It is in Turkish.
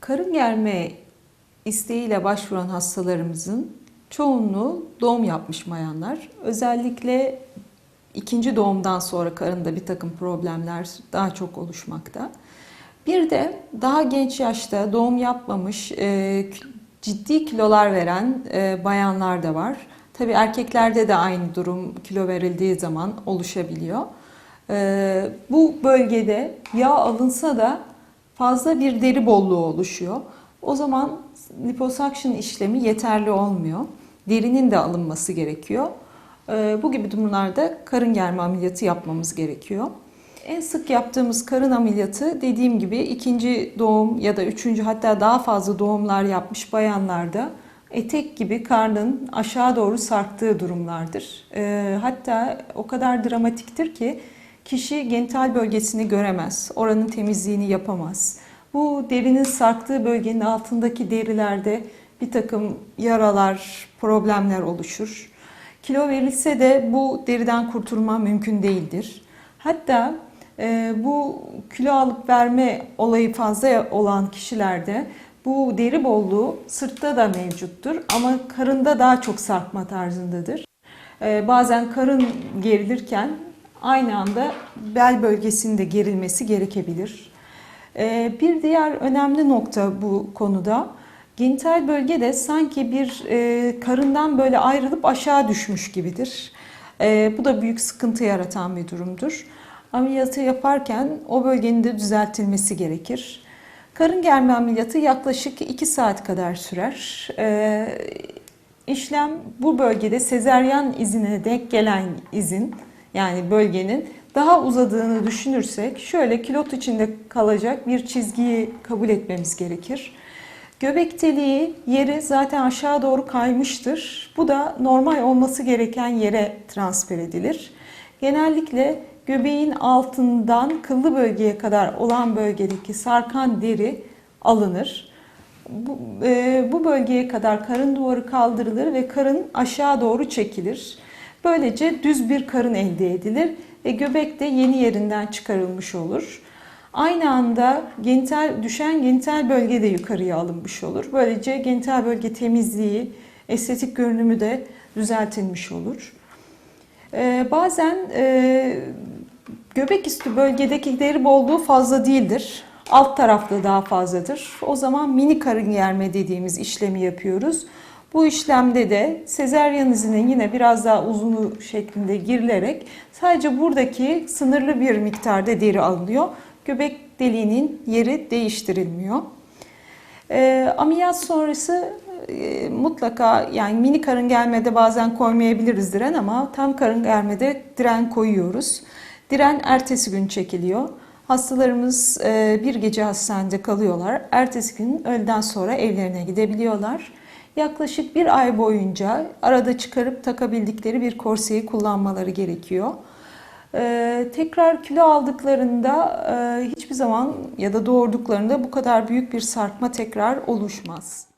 Karın germe isteğiyle başvuran hastalarımızın çoğunluğu doğum yapmış bayanlar. Özellikle ikinci doğumdan sonra karında bir takım problemler daha çok oluşmakta. Bir de daha genç yaşta doğum yapmamış e, ciddi kilolar veren e, bayanlar da var. Tabii erkeklerde de aynı durum kilo verildiği zaman oluşabiliyor. E, bu bölgede yağ alınsa da fazla bir deri bolluğu oluşuyor. O zaman liposuction işlemi yeterli olmuyor. Derinin de alınması gerekiyor. Ee, Bu gibi durumlarda karın germe ameliyatı yapmamız gerekiyor. En sık yaptığımız karın ameliyatı dediğim gibi ikinci doğum ya da üçüncü hatta daha fazla doğumlar yapmış bayanlarda etek gibi karnın aşağı doğru sarktığı durumlardır. Ee, Hatta o kadar dramatiktir ki kişi genital bölgesini göremez, oranın temizliğini yapamaz. Bu derinin sarktığı bölgenin altındaki derilerde bir takım yaralar, problemler oluşur. Kilo verilse de bu deriden kurtulma mümkün değildir. Hatta e, bu kilo alıp verme olayı fazla olan kişilerde bu deri bolluğu sırtta da mevcuttur ama karında daha çok sarkma tarzındadır. E, bazen karın gerilirken aynı anda bel bölgesinde gerilmesi gerekebilir. E, bir diğer önemli nokta bu konuda genital bölge de sanki bir e, karından böyle ayrılıp aşağı düşmüş gibidir. E, bu da büyük sıkıntı yaratan bir durumdur. Ameliyatı yaparken o bölgenin de düzeltilmesi gerekir. Karın germe ameliyatı yaklaşık 2 saat kadar sürer. E, işlem bu bölgede sezeryan izine denk gelen izin yani bölgenin daha uzadığını düşünürsek şöyle kilot içinde kalacak bir çizgiyi kabul etmemiz gerekir. Göbek deliği yeri zaten aşağı doğru kaymıştır. Bu da normal olması gereken yere transfer edilir. Genellikle göbeğin altından kıllı bölgeye kadar olan bölgedeki sarkan deri alınır. Bu, e, bu bölgeye kadar karın duvarı kaldırılır ve karın aşağı doğru çekilir. Böylece düz bir karın elde edilir ve göbek de yeni yerinden çıkarılmış olur. Aynı anda genital düşen genital bölge de yukarıya alınmış olur. Böylece genital bölge temizliği, estetik görünümü de düzeltilmiş olur. Ee, bazen e, göbek üstü bölgedeki deri bolluğu fazla değildir. Alt tarafta daha fazladır. O zaman mini karın germe dediğimiz işlemi yapıyoruz. Bu işlemde de sezeryan izinin yine biraz daha uzunu şeklinde girilerek sadece buradaki sınırlı bir miktarda deri alınıyor. Göbek deliğinin yeri değiştirilmiyor. E, ameliyat sonrası e, mutlaka yani mini karın gelmede bazen koymayabiliriz diren ama tam karın gelmede diren koyuyoruz. Diren ertesi gün çekiliyor. Hastalarımız e, bir gece hastanede kalıyorlar. Ertesi gün öğleden sonra evlerine gidebiliyorlar. Yaklaşık bir ay boyunca arada çıkarıp takabildikleri bir korseyi kullanmaları gerekiyor. Ee, tekrar kilo aldıklarında e, hiçbir zaman ya da doğurduklarında bu kadar büyük bir sarkma tekrar oluşmaz.